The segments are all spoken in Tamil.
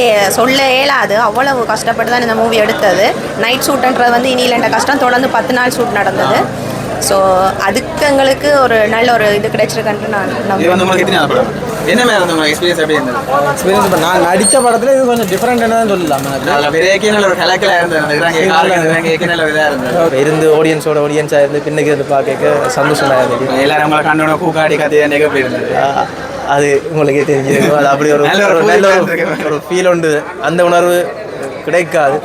கே சொல்ல இயலாது. அவ்வளவு கஷ்டப்பட்டு தான் இந்த மூவி எடுத்தது. நைட் ஷூட்ன்றது வந்து இனியிலண்ட கஷ்டம். தொடர்ந்து பத்து நாள் ஷூட் நடந்தது. ஸோ அதுக்கு எங்களுக்கு ஒரு நல்ல ஒரு இது கிடைச்சிருக்குன்ட்டு நான் நம்புறேன். என்ன எக்ஸ்பீரியன்ஸ் எப்படி இருந்தது? எக்ஸ்பீரியன்ஸ் இப்போ நான் நடித்த படத்தில் இது கொஞ்சம் டிஃப்ரெண்ட் தான் சொல்லலாம். ஒரு இருந்தது. இருந்தது. இருந்து ஆடியன்ஸோட ஆடியன்ஸாக இருந்து பின்னுக்கு இருந்து பார்க்க சந்தோஷமாக இருந்துச்சு எல்லாரும் உங்களை கூக்காடி கத்தி எனக்கு எப்படி இருந்தது. அது உங்களுக்கே தெரிஞ்சிருக்கும். அது அப்படி ஒரு நல்ல ஒரு ஃபீல் உண்டு. அந்த உணர்வு கிடைக்காது.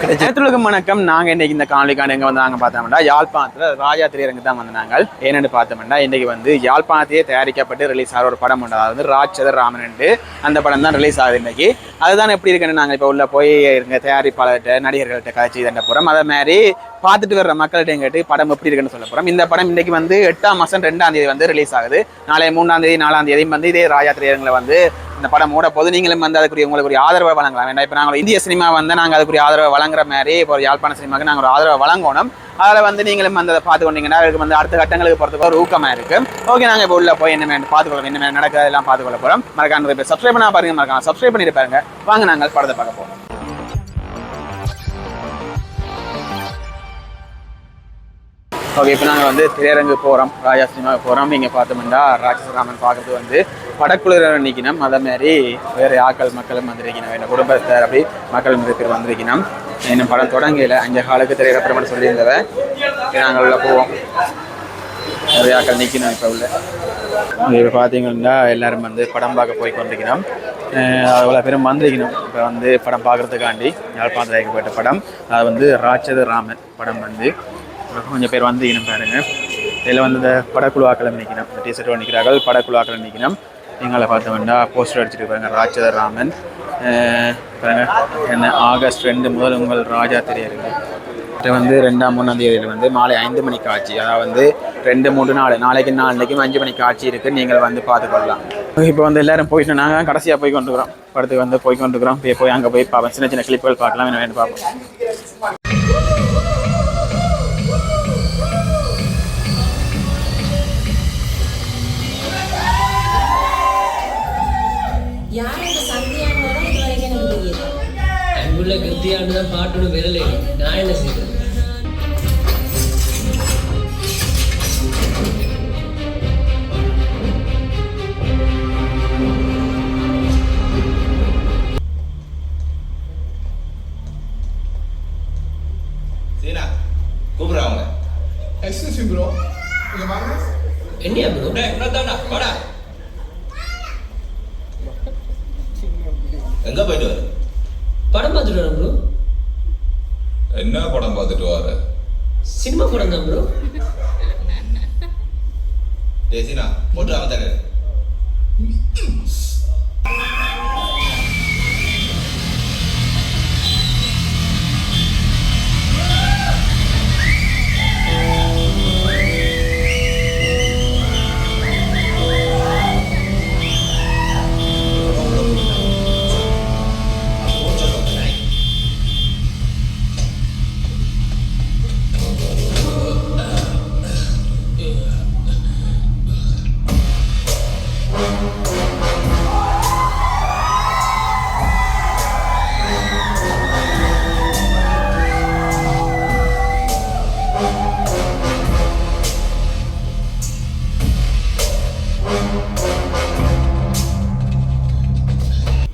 கிடைச்சி வணக்கம். நாங்கள் இன்னைக்கு இந்த காணொலிக்கான எங்கே வந்தாங்க பார்த்தோம்னா யாழ்ப்பாணத்தில் ராஜா திரையரங்கு தான் வந்தாங்க ஏன்னு பார்த்தோம்னா இன்னைக்கு வந்து யாழ்ப்பாணத்தையே தயாரிக்கப்பட்டு ரிலீஸ் ஆகிற ஒரு படம் உண்டு அதாவது ராட்சதர் என்று. அந்த படம் தான் ரிலீஸ் ஆகுது இன்னைக்கு. அதுதான் எப்படி இருக்குன்னு நாங்கள் இப்போ உள்ள போய் இருங்க தயாரிப்பாளர்கிட்ட நடிகர்கள்ட்ட கதைச்சி தண்ட போகிறோம் அதே மாதிரி பார்த்துட்டு வர்ற மக்கள்கிட்ட கேட்டு படம் எப்படி இருக்குன்னு சொல்ல போகிறோம் இந்த படம் இன்னைக்கு வந்து எட்டாம் மாதம் ரெண்டாம் தேதி வந்து ரிலீஸ் ஆகுது. நாளை மூணாம் தேதி நாலாம் தேதி வந்து இதே ராஜா திரையரங்கில் வந்து இந்த படம் ஓட போது நீங்களும் வந்து அதுக்குரிய உங்களுக்கு ஒரு ஆதரவை வழங்கலாம். ஏன்னா இப்போ நாங்கள் இந்திய சினிமா வந்து நாங்கள் அதுக்குரிய ஆதரவை வழங்குற மாதிரி இப்போ ஒரு யாழ்ப்பாண சினிமாவுக்கு நாங்கள் ஒரு ஆதரவை வழங்கணும். அதில் வந்து நீங்களும் வந்து அதை பார்த்து கொண்டீங்கன்னா அதுக்கு வந்து அடுத்த கட்டங்களுக்கு போகிறதுக்கு ஒரு ஊக்கமாக இருக்குது ஓகே நாங்கள் இப்போ உள்ள போய் என்ன பார்த்துக்கொள்ள என்ன நடக்குது எல்லாம் பார்த்துக்கொள்ள போகிறோம் மறக்காம இப்போ சப்ஸ்கிரைப் பண்ணால் பாருங்கள் மறக்காம சப்ஸ்கிரைப் பண்ணிட்டு பாருங்க. வாங்க நாங்கள் படத்தை பார்க்க போகிறோம் ஓகே இப்போ நாங்கள் வந்து திரையரங்கு போகிறோம் ராஜா சினிமாவுக்கு போகிறோம் நீங்கள் பார்த்தோம்னா ராட்சசராமன் பார்க்குறது வந்து படக்குழுவினர் நிற்கணும் அதே மாதிரி வேறு ஆக்கள் மக்களும் வந்திருக்கணும் என்ன குடும்பத்தார் அப்படி மக்கள் நிறைய பேர் வந்திருக்கணும் இன்னும் படம் தொடங்கல. அஞ்சு காலுக்கு திரையிடப்படம் சொல்லியிருந்தவ நாங்கள் உள்ள போவோம். நிறைய ஆக்கள் நிற்கணும் இப்போ உள்ள. இப்போ பார்த்தீங்கன்னா எல்லோரும் வந்து படம் பார்க்க போய் கொண்டிருக்கணும் அவ்வளோ பேரும் வந்திருக்கணும் இப்போ வந்து படம் பார்க்குறதுக்காண்டி யாழ்ப்பாணத்தில் இயக்கப்பட்ட படம். அது வந்து ராட்சத ராமன் படம் வந்து. கொஞ்சம் பேர் வந்து இனம் பாருங்க. இதில் வந்து இந்த படக்குழு நிற்கணும் டீஷர்ட் நிற்கிறார்கள் படக்குழு ஆக்களை நிற்கணும் எங்களை பார்த்தோம்னா போஸ்டர் அடிச்சுட்டு பாருங்க. ராட்சத ராமன் பாருங்க. என்ன ஆகஸ்ட் ரெண்டு முதல் உங்கள் ராஜா திரையரங்கு. இது வந்து ரெண்டாம் மூணாம் தேதியில் வந்து மாலை ஐந்து மணிக்கு ஆட்சி அதாவது வந்து ரெண்டு மூணு நாலு. நாளைக்கு நாளைக்கும் அஞ்சு மணிக்கு ஆட்சி இருக்குது நீங்கள் வந்து பார்த்துக்கொள்ளலாம் இப்போ வந்து எல்லாரும் போயிட்டு நாங்கள் கடைசியாக போய் கொண்டுக்கிறோம் படத்துக்கு வந்து போய் கொண்டுக்கிறோம் போய் போய் அங்கே போய் பார்ப்போம் சின்ன சின்ன கிளிப்புகள் பார்க்கலாம். என்ன வேணும் பார்ப்போம். அங்குள்ள கிருத்தியாண்டு தான் பாட்டோட விரல் நான் என்ன செய்யறது. என்னையா ப்ரோ வாடா. எங்க போயிட்டு வர? படம் பார்த்துட்டு வரேன் ப்ரோ என்ன படம் பார்த்துட்டு வர? சினிமா படம் தான் ப்ரோ டேய் சீனா போட்டு அவன்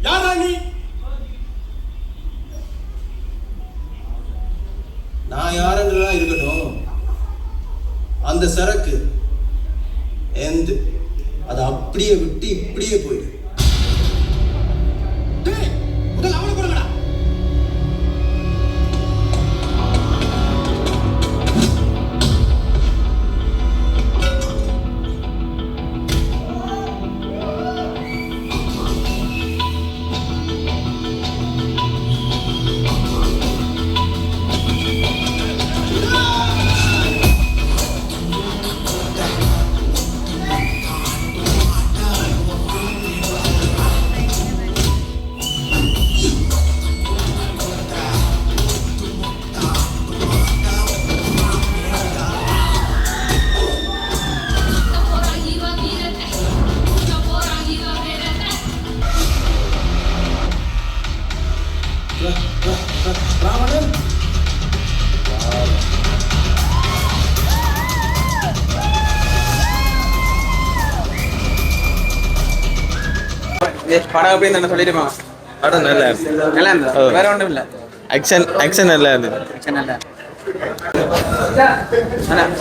தர நான் யாருன்றலாம் இருக்கட்டும் அந்த சரக்கு. எந்த அதை அப்படியே விட்டு இப்படியே போயிடு ராவணன் படம் எப்படி என்ன சொல்லிடுமா படம் நல்லா நல்லா இருந்தது. வேற ஒன்றும் இல்லை. ஆக்ஷன் ஆக்ஷன் நல்லா இருந்தது. ஆக்ஷன் நல்லா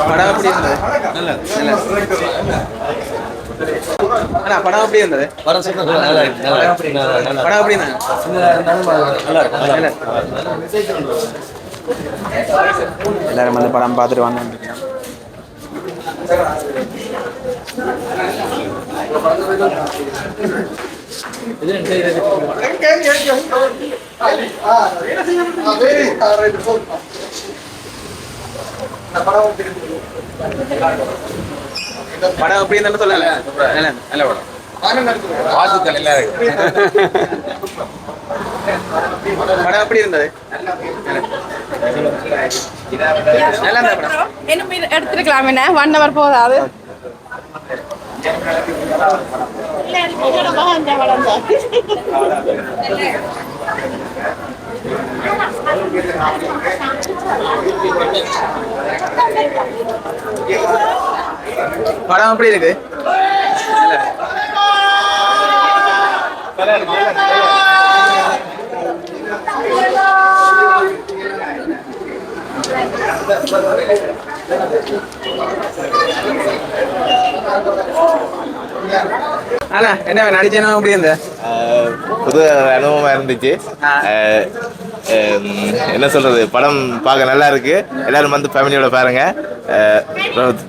படம் எப்படி இருந்தது? நல்லா நல்லா அண்ணா படம் எப்படி இருந்தது? படம் சூப்பர் நல்லா இருக்கு நல்லா இருக்கு. படம் இருந்தாங்க நல்லா இருக்கு நல்லா எல்லாரும் வந்து படம் பார்த்துட்டு வாங்க படம் எப்படி இருந்தாலும் சொல்லல. நல்ல நல்ல படம். வாழ்த்துக்கள் எல்லாருக்கும் படம். எப்படி இருந்தது? நல்லா இருந்தது படம்? என்ன எடுத்துருக்கலாம் என்ன? ஒன் ஹவர் போதாது. படம் எப்படி இருக்கு? அண்ணா என்ன நடிச்சேனா? எப்படி இருந்த? புது அனுபவமா இருந்துச்சு. என்ன சொல்றது? படம் பார்க்க நல்லா இருக்கு. எல்லாரும் வந்து ஃபேமிலியோட பாருங்க.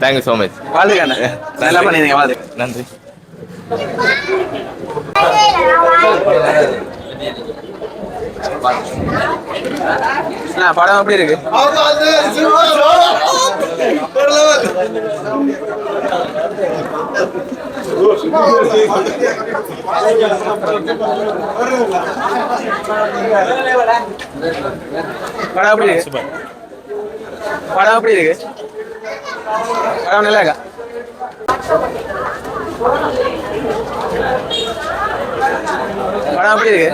தேங்க்யூ ஸோ மச் வாழ்த்துக்க அண்ணா நல்லா பண்ணிருந்தீங்க வாழ்த்து. நன்றி. படம் எப்படி இருக்கு? படம் எப்படி இருக்கு? படம் எப்படி இருக்கு? இருக்கா? படம் எப்படி இருக்கு?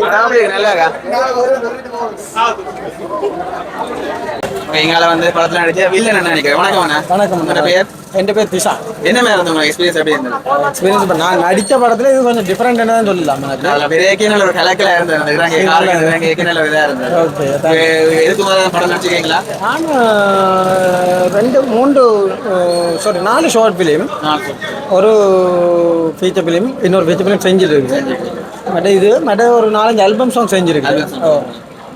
படம் எப்படி இருக்கு? நல்லா இருக்கா? வந்து படத்துல நடிச்ச வில்லன் என்ன நினைக்கிறேன் வணக்கம் வணக்கம் உங்களோட என் பேர் திஷா என்ன உங்களுக்கு எக்ஸ்பீரியன்ஸ் எப்படி இருந்தது எக்ஸ்பீரியன்ஸ் இப்போ நான் நடித்த படத்துல இது கொஞ்சம் டிஃப்ரெண்ட் தான் சொல்லலாம் எனக்கு பெரிய ஒரு கலக்கலா இருந்தது கால இறங்கி இதா இருந்தது ஓகே எ- எதுக்கு முதல்ல படம் நடிச்சிருக்கீங்களா நான் அஹ், ரெண்டு மூன்று சாரி நாலு ஷார்ட் ஃபிலிம் ஒரு ஃபீச்சர் ஃபிலிம் இன்னொரு ஃபீச்சர் ஃபிலிம் செஞ்சுருக்கு மற்ற இது மற்ற ஒரு நாலஞ்சு ஆல்பம் சாங் செஞ்சுருக்கு ஓ.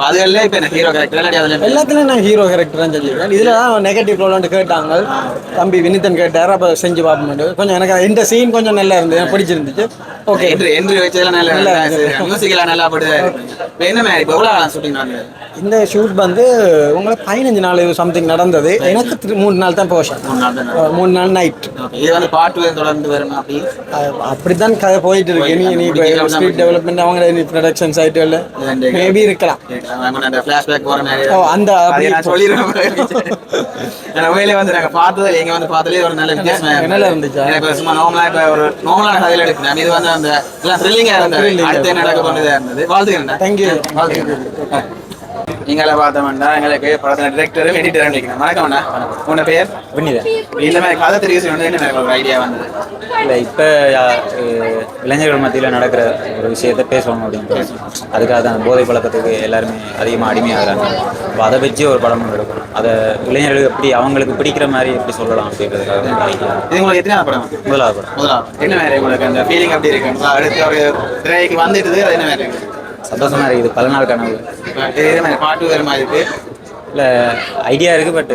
அதுல இப்ப ஹீரோ கேரக்டர் எல்லாத்துலயும் நான் ஹீரோ கேரக்டர் தான் செஞ்சிருக்கேன். இதுல தான் நெகட்டிவ் ரோல் கேட்டாங்க. தம்பி வினிதன் கேட்டார் அப்போ செஞ்சு பார்ப்போம் கொஞ்சம் எனக்கு இந்த சீன் கொஞ்சம் நல்லா இருந்தது. பிடிச்சிருந்துச்சு. ஓகே என்ட்ரி வச்சதெல்லாம் நல்லா நல்லா நல்லா இப்ப என்ன மாதிரி இப்ப ஷூட்டிங் இந்த ஷூட் வந்து உங்களுக்கு பதினஞ்சு நாள் சம்திங் நடந்தது. எனக்கு மூணு நாள் தான் போஷன் மூணு நாள் நைட் இது வந்து பாட்டு தொடர்ந்து வரும் அப்படி? அப்படித்தான் கதை போயிட்டு இருக்கு. நீ நீ இப்போ ஸ்பீட் டெவலப்மெண்ட் அவங்க ப்ரொடக்ஷன் சைட்டுல மேபி இருக்கலாம். ஓ அந்த ஆனா உண்மையிலே வந்து நாங்க பார்த்தது இங்க வந்து பார்த்ததுலேயே ஒரு நல்ல வித்தியாசமா நல்லா இருந்துச்சா? எனக்கு சும்மா நார்மலா இப்ப ஒரு நார்மலான கதையில எடுக்கிறேன் இது வந்து அந்த எல்லாம் த்ரில்லிங்கா இருந்தது. அடுத்து என்ன நடக்க போனதா இருந்தது. வாழ்த்துக்கிறேன் தேங்க்யூ வாழ்த்துக்கிறேன் நீங்கள பார்த்தோம்னா எங்களுக்கு படத்துல டிரெக்டரும் எடிட்டரும் நிற்கிறேன் வணக்கம் அண்ணா உங்க பேர்? வினிதன் இந்த மாதிரி கதை வந்து என்ன ஒரு ஐடியா வந்தது. இல்லை இப்போ இளைஞர்கள் மத்தியில் நடக்கிற ஒரு விஷயத்தை பேசுவாங்க அப்படின்னு அதுக்காக தான் போதை பழக்கத்துக்கு எல்லாருமே அதிகமாக அடிமையாகிறாங்க. அப்போ அதை வச்சு ஒரு படம் எடுக்கணும். அதை இளைஞர்களுக்கு எப்படி அவங்களுக்கு பிடிக்கிற மாதிரி எப்படி சொல்லலாம் அப்படின்றதுக்காக. இது உங்களுக்கு எத்தனை படம்? முதலாவது படம். முதலாவது. என்ன மாதிரி உங்களுக்கு அந்த ஃபீலிங் அப்படி இருக்கு? அடுத்து ஒரு திரைக்கு வந்துட்டுது அது என்ன மாதிரி சந்தோஷமா இருக்குது. பல நாள் கனவு. இது என்ன பாட்டு வேறு மாதிரி இருக்கு. இல்லை ஐடியா இருக்குது பட்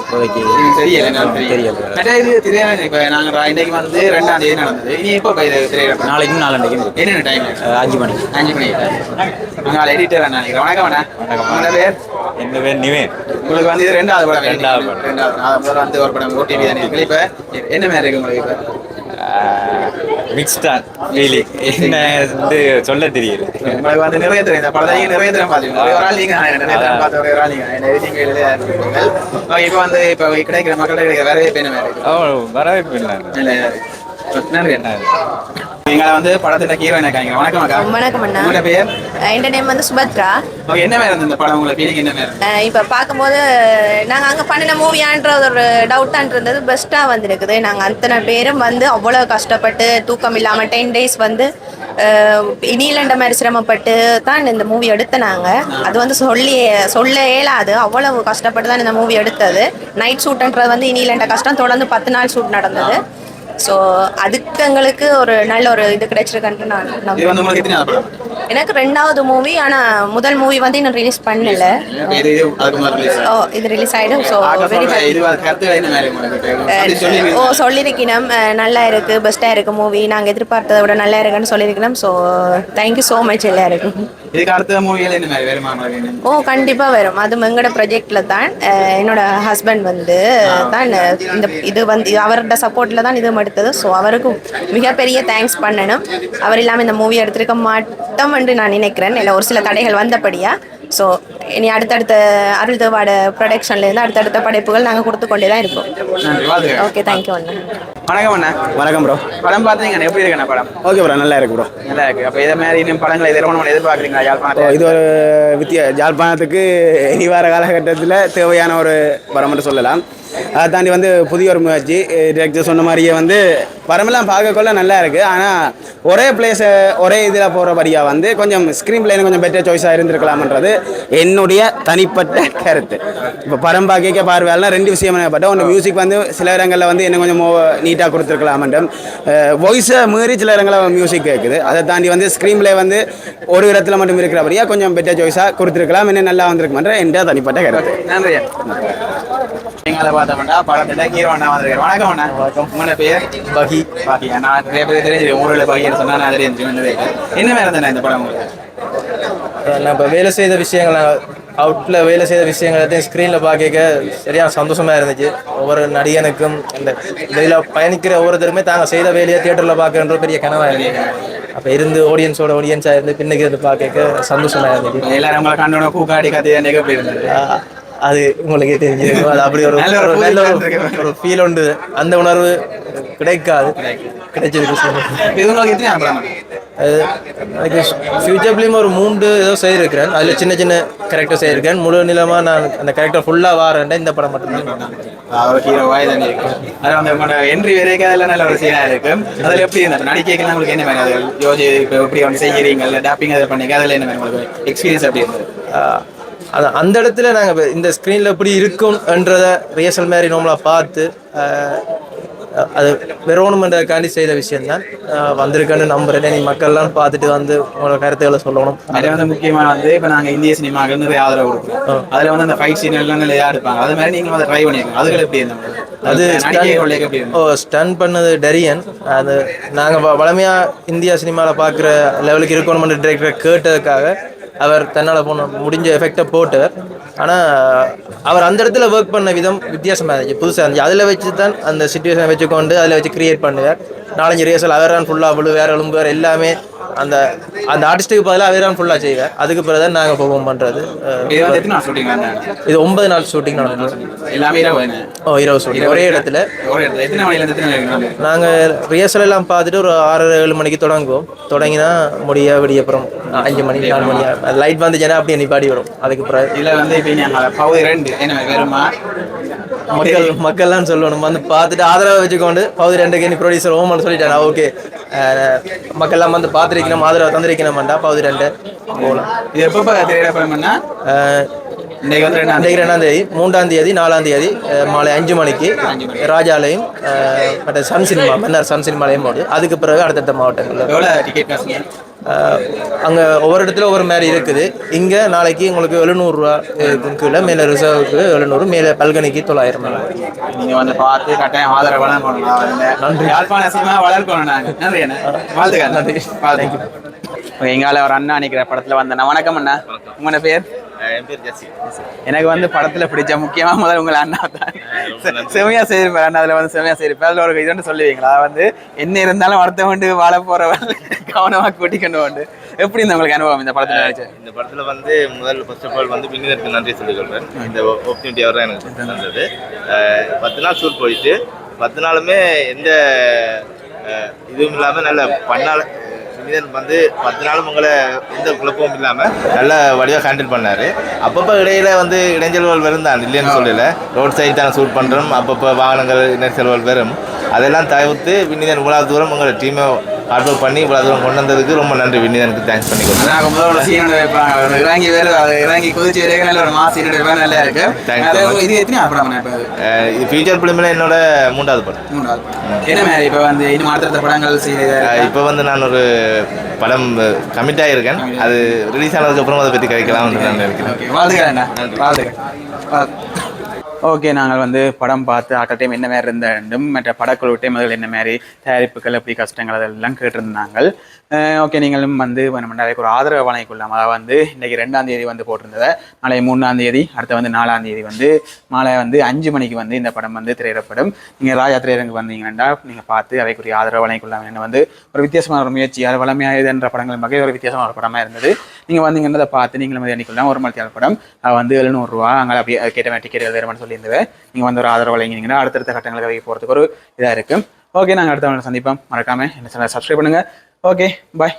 இப்போதைக்கு தெரியல தெரியல. திரையரங்கு இப்போ நாங்கள் இன்னைக்கு வந்து ரெண்டாம் தேதி நடந்தது. இனி எப்போ திரையிடப்படும் நாளைக்கும் நாளண்டைக்கும் இருக்கு. என்னென்ன டைம் அஞ்சு மணி. அஞ்சு மணி. நாங்கள் எடிட்டர் நினைக்கிறேன் வணக்கம் அண்ணா. உங்களோட பேர்? எங்க பேர் நிவேன். உங்களுக்கு வந்து இது ரெண்டாவது படம். ரெண்டாவது படம். ரெண்டாவது முதல்ல வந்து ஒரு படம் ஓடிவி தானே இருக்கு. இப்போ என்ன மாதிரி இருக்கு உங்களுக்கு இப்போ? மிக்ஸ்டா ஃபீலிங் என்ன வந்து சொல்ல தெரியல. உங்களுக்கு வந்து நிறைய தெரியும். இந்த படத்தை நீங்க நிறைய தரம் பார்த்தீங்க ஒரே ஆள் நீங்க நிறைய தரம் பார்த்த ஒரே ஆள் நீங்க இப்போ வந்து இப்போ கிடைக்கிற மக்கள் கிடைக்கிற வேற இப்போ என்ன மாதிரி? ஓ வரவேற்பு இல்லை இல்ல. நன்றி எங்களை வந்து படத்துல ஹீரோயின் இருக்காங்க வணக்கம் அக்கா. வணக்கம் அண்ணா. உங்களோட பேர்? என் நேம் வந்து சுபத்ரா. என்ன மாதிரி இருந்தது இந்த படம் உங்களுக்கு? ஃபீலிங் என்ன மாதிரி இருந்தது? அஹ் இப்ப பார்க்கும்போது நாங்க அங்க பண்ணின மூவியான்ற ஒரு டவுட்டான் இருந்தது. பெஸ்டா வந்திருக்குது. நாங்க அத்தனை பேரும் வந்து அவ்வளவு கஷ்டப்பட்டு தூக்கம் இல்லாம டென் டேஸ் வந்து அஹ், நீலண்ட மாதிரி சிரமப்பட்டு தான் இந்த மூவி எடுத்தனாங்க. அது வந்து சொல்லி சொல்ல இயலாது. அவ்வளவு கஷ்டப்பட்டு தான் இந்த மூவி எடுத்தது. நைட் ஷூட்ன்றது வந்து நீலண்ட கஷ்டம் தொடர்ந்து பத்து நாள் ஷூட் நடந்தது. ஸோ அதுக்கு எங்களுக்கு ஒரு நல்ல ஒரு இது கிடைச்சிருக்குன்ட்டு நான் எனக்கு ரெண்டாவது மூவி ஆனா முதல் மூவி வந்து இன்னும் ரிலீஸ் பண்ணல. ஓ இது ரிலீஸ் ஆயிடும். ஸோ வெரி ஓ சொல்லியிருக்கணும் நல்லா இருக்கு பெஸ்ட்டாக இருக்கு மூவி நாங்கள் எதிர்பார்த்ததை விட நல்லா இருக்குன்னு சொல்லியிருக்கணும் ஸோ தேங்க்யூ ஸோ மச் எல்லாருக்கும்? ஓ கண்டிப்பாக வரும். அது எங்களோட ப்ரொஜெக்டில் தான். என்னோட ஹஸ்பண்ட் வந்து தான் இந்த இது வந்து அவரோட சப்போர்ட்டில் தான் இது எடுத்தது. ஸோ அவருக்கும் மிகப்பெரிய தேங்க்ஸ் பண்ணணும். அவர் இல்லாமல் இந்த மூவி எடுத்திருக்க மாட்டோம். என்று நான் நினைக்கிறேன். இல்லை ஒரு சில தடைகள் வந்தபடியா. ஸோ இனி அடுத்தடுத்த அருள் தேவாட ப்ரொடக்ஷன்லேருந்து அடுத்தடுத்த படைப்புகள் நாங்கள் கொடுத்து கொண்டே தான் இருப்போம். ஓகே தேங்க்யூ அண்ணா. வணக்கம் அண்ணா. வணக்கம் ப்ரோ படம் பார்த்தீங்க எப்படி இருக்கு அண்ணா படம்? ஓகே ப்ரோ நல்லா இருக்கு ப்ரோ நல்லா இருக்கு. அப்ப இதை மாதிரி இன்னும் படங்களை எதிர்பார்க்கணும் எதிர்பார்க்குறீங்களா? யாழ்ப்பாணத்தை இது ஒரு வித்திய ஜாழ்ப்பாணத்துக்கு இனி வர காலகட்டத்தில் தேவையான ஒரு படம் என்று சொல்லலாம். அதை தாண்டி வந்து புதிய ஒரு முயற்சி. டிரெக்டர் சொன்ன மாதிரியே வந்து படமெல்லாம் பார்க்கக்குள்ள நல்லா இருக்குது ஆனால் ஒரே பிளேஸை ஒரே இதில் போகிறபடியாக வந்து கொஞ்சம் ஸ்க்ரீன் பிளேனு கொஞ்சம் பெட்டர் சாய்ஸாக இருந்திருக்கலாம்ன்றது என்னுடைய தனிப்பட்ட கருத்து. இப்போ படம் பார்க்க பார்வையாலாம் ரெண்டு விஷயம் பட்ட ஒன்று மியூசிக் வந்து சில இடங்களில் வந்து என்ன கொஞ்சம் நீட்டாக கொடுத்துருக்கலாம்ன்றும் வாய்ஸை மீறி சில இடங்களில் மியூசிக் கேட்குது அதை தாண்டி வந்து ஸ்க்ரீன் பிளே வந்து ஒரு இடத்துல மட்டும் இருக்கிறபடியாக கொஞ்சம் பெட்டர் சாய்ஸாக கொடுத்துருக்கலாம். இன்னும் நல்லா வந்திருக்குமன்ற என்ற தனிப்பட்ட கருத்து. நன்றியா எங்களை பார்த்தோம்னா படத்துல ஹீரோ அண்ணா வந்திருக்காரு. வணக்கம் அண்ணா. வணக்கம். உங்களோட பேர்? பகி. பகி. நான் நிறைய பேர் தெரிஞ்சு ஊரில் பகின்னு சொன்னா நான் தெரிஞ்சு என்ன மாதிரி இருந்தேன் இந்த படம் உங்களுக்கு? நான் இப்போ வேலை செய்த விஷயங்கள் அவுட்டில் வேலை செய்த விஷயங்கள் எல்லாத்தையும் ஸ்க்ரீனில் பார்க்க சரியான சந்தோஷமாக இருந்துச்சு. ஒவ்வொரு நடிகனுக்கும் இந்த இதில் பயணிக்கிற ஒவ்வொருத்தருமே தாங்க செய்த வேலையை தியேட்டரில் பார்க்கன்ற பெரிய கனவாக இருந்துச்சு அப்போ இருந்து ஆடியன்ஸோட ஆடியன்ஸாக இருந்து பின்னுக்கு இருந்து பார்க்க சந்தோஷமாக இருந்துச்சு. எல்லாரும் உங்களை கண்டோட கூக்காடி கதையா நிகழ் எப்படி இருந்தது அது உங்களுக்கே தெரிஞ்சிருக்கும். அது அப்படி ஒரு நல்ல ஒரு ஃபீல் உண்டு. அந்த உணர்வு கிடைக்காது. கிடைச்சிருக்கு எனக்கு ஃபியூச்சர் ஃபிலிம் ஒரு மூன்று ஏதோ செய்திருக்கிறேன். அதில் சின்ன சின்ன கேரக்டர் செய்திருக்கேன் முழு நிலமாக நான் அந்த கேரக்டர் ஃபுல்லாக வாரேன் இந்த படம் மட்டும்தான். அவர் ஹீரோவா இதான் இருக்கு. அது உங்களோட என்ட்ரி வரைக்கும் அதெல்லாம் நல்ல ஒரு சீனா இருக்கு. அதுல எப்படி இருந்தது நடிக்கைகள் உங்களுக்கு என்ன மாதிரி? யோசி இப்போ எப்படி வந்து செய்கிறீங்க? இல்லை டாப்பிங் அதை பண்ணீங்க அதில் என்ன மாதிரி உங்களுக்கு எக்ஸ்பீரியன்ஸ் எப்படி இருந்தது? ஆஹ் அது அந்த இடத்துல நாங்கள் இந்த ஸ்க்ரீனில் எப்படி இருக்கும்ன்றத ரியசல் மாதிரி நம்மளை பார்த்து அது வெறோணுமென்றதுக்காண்டி செய்த விஷயம்தான். ஆஹ் வந்திருக்கேன்னு நம்புறேன். நீ மக்கள்லாம் பார்த்துட்டு வந்து உங்களோட கருத்துக்களை சொல்லணும். அது வந்து முக்கியமா வந்து இப்போ நாங்க இந்திய சினிமாவுக்கு நிறைய ஆதரவு கொடுக்குறோம். அதுல வந்து அந்த ஃபைட் சீன் எல்லாம் நிறையா எடுப்பாங்க அது மாதிரி நீங்களும் அதை ட்ரை பண்ணிருக்கோம் அதுகள் எப்படி இருந்தது அது ஓ ஸ்டன் பண்ணது டரியன். அது நாங்கள் வளமையாக இந்தியா சினிமாவில் பார்க்குற லெவலுக்கு இருக்கணும்னு டிரெக்டர் கேட்டதுக்காக அவர் தன்னால் போன முடிஞ்ச எஃபெக்டை போட்டார். ஆனால் அவர் அந்த இடத்துல ஒர்க் பண்ண விதம் வித்தியாசமாக இருந்துச்சு. புதுசாக இருந்துச்சு. அதில் வச்சு தான் அந்த சுச்சுவேஷனை வச்சுக்கொண்டு அதில் வச்சு கிரியேட் பண்ணுவார். நாலஞ்சு ரியர்சல் அவர் தான் ஃபுல்லாக அவ்வளோ வேற எலும்பு எல்லாமே அந்த அந்த ஆர்டிஸ்ட்டுக்கு பதிலாக அவர் தான் ஃபுல்லாக செய்வார் அதுக்கு பிறகு தான் நாங்கள் பெர்ஃபார்ம் பண்ணுறது இது ஒன்பது நாள் ஷூட்டிங் நடந்தது எல்லாமே? ஓ இரவு ஷூட்டிங் ஒரே இடத்துல. நாங்கள் ரிஹர்சல் எல்லாம் பார்த்துட்டு ஒரு ஆறு ஏழு மணிக்கு தொடங்குவோம். தொடங்கினா முடிய விடியப்புறம் அஞ்சு மணி நாலு மணி லைட் வந்துச்சுன்னா அப்படியே நிப்பாடி வரும் அதுக்கு பிறகு இதுல வந்து இப்போ நாங்கள் பகுதி ரெண்டு என்ன வேறுமா? மக்கள் மக்கள்லாம் சொல்லணும். வந்து பார்த்துட்டு ஆதரவை வச்சுக்கொண்டு பகுதி ரெண்டுக்கு நீ ப்ரொடியூசர் ஓமன் சொல்லிட்டேன் ஓகே. மக்கள்லாம் வந்து பார்த்துருக்கணும் ஆதரவை தந்திருக்கணும்டா பகுதி ரெண்டு. போகலாம் இது எப்போ திரையிடப்படம்னா இன்றைக்கு ரெண்டாம் தேதி. மூன்றாம் தேதி நாலாம் தேதி மாலை அஞ்சு மணிக்கு ராஜாலையும் மற்ற சன் சினிமா மன்னர் சன் சினிமாலையும் போடுது அதுக்கு பிறகு அடுத்தடுத்த மாவட்டங்களில். அங்கே ஒவ்வொரு இடத்துல ஒவ்வொரு மாதிரி இருக்குது. இங்கே நாளைக்கு உங்களுக்கு எழுநூறுரூவா கீழே மேலே ரிசர்வுக்கு எழுநூறு மேலே பல்கனிக்கு தொள்ளாயிரம் நீங்க வந்து பார்த்து கட்டாயம் ஆதரவு நன்றி. வளர்க்கணும் நன்றி எங்கால ஒரு அண்ணா நிக்கிற படத்துல வந்தேன். வணக்கம் அண்ணா. உங்களோட பேர்? என் பேர் ஜெஸ்ஸி. எனக்கு வந்து படத்துல பிடிச்ச முக்கியமா முதல்ல உங்களை அண்ணா தான். செ- செமையா செய்திருப்பார். அண்ணா அதுல வந்து செமையா செய்திருப்பார். அதுல ஒரு இது வந்து சொல்லுவீங்களா? வந்து என்ன இருந்தாலும் அடுத்த வந்து வாழ போறவன் கவனமா கூட்டிக்கொண்டு வந்து எப்படி இருந்த உங்களுக்கு அனுபவம் இந்த படத்துல நடிச்சு? இந்த படத்தில் வந்து முதல் ஃபர்ஸ்ட் ஆஃப் ஆல் வந்து வினிதருக்கு நன்றி சொல்லிக்கொள்கிறேன் இந்த ஆப்பர்ச்சுனிட்டி அவர் தான் எனக்கு தந்தது. அஹ் பத்து நாள் ஷூட் போயிட்டு பத்து நாளுமே எந்த இதுவும் இல்லாமல் நல்ல பண்ணால வினிதன் வந்து பத்து நாளும் உங்களை எந்த குழப்பமும் இல்லாமல் நல்ல வடிவாக ஹேண்டில் பண்ணார். அப்பப்போ இடையில வந்து இடைஞ்சல்கள் வரும் தான் இல்லைன்னு சொல்லல. ரோட் சைடு தான் ஷூட் பண்ணுறோம் அப்பப்போ வாகனங்கள் நெரிசல்கள் வரும். அதெல்லாம் தவிர்த்து வினிதன் இவ்வளோ தூரம் உங்களை டீமை ஹார்ட் பண்ணி இவ்வளோ தூரம் கொண்டு வந்ததுக்கு ரொம்ப நன்றி வினிதனுக்கு தேங்க்ஸ் பண்ணி கொடுத்தேன் இறங்கி வேறு இறங்கி குதிச்சு வரைக்கும் நல்ல ஒரு வைப்பாங்க நல்லா இருக்கு. இது எத்தனை அப்புறம் இப்போ ஃபியூச்சர் ஃபிலிமில் என்னோட மூன்றாவது படம். படம். என்ன மாதிரி இப்போ வந்து இன்னும் அடுத்தடுத்த படங்கள் இப்போ வந்து நான் ஒரு படம் கமிட் ஆகியிருக்கேன் அது ரிலீஸ் ஆனதுக்கப்புறம் அதை பற்றி கிடைக்கலாம்னு நான் நினைக்கிறேன். வாழ்த்துக்கிறேன். வாழ்த்துக்கிறேன் ஓகே நாங்கள் வந்து படம் பார்த்து ஆட்ட டைம் என்ன மாதிரி இருந்தும் மற்ற படக்குழு டைம் அதில் என்ன மாதிரி தயாரிப்புகள் எப்படி கஷ்டங்கள் அதெல்லாம் கேட்டிருந்தாங்க ஓகே நீங்களும் வந்து நம்ம ஒரு ஆதரவு வழங்கிக்கொள்ளலாம். அதாவது வந்து இன்றைக்கி ரெண்டாம் தேதி வந்து போட்டிருந்ததை நாளை மூணாம் தேதி அடுத்த வந்து நாலாம் தேதி வந்து மாலை வந்து அஞ்சு மணிக்கு வந்து இந்த படம் வந்து திரையிடப்படும். நீங்கள் ராஜா திரையரங்கு வந்தீங்கன்னா நீங்கள் பார்த்து அவைக்குரிய ஆதரவு வழங்கிக்கொள்ளலாம். என்ன வந்து ஒரு வித்தியாசமான ஒரு முயற்சி வளமையாக என்ற படங்கள் வகை ஒரு வித்தியாசமான ஒரு படமாக இருந்தது. நீங்கள் வந்தீங்கன்னா அதை பார்த்து நீங்களும் வந்து எண்ணிக்கொள்ளலாம். ஒரு மணி படம் வந்து எழுநூறுரூவா அங்கே அப்படியே கேட்ட டிக்கெட் டிக்கெட் சொல்லி சொல்லியிருந்தது நீங்கள் வந்து ஒரு ஆதரவு வழங்கினீங்கன்னா அடுத்தடுத்த கட்டங்களுக்கு வைக்க போகிறதுக்கு ஒரு இதாக இருக்குது ஓகே நாங்கள் அடுத்த சந்திப்போம். மறக்காமல் என்ன சேனலை சப்ஸ்கிரைப் பண்ணுங்கள் ஓகே பாய்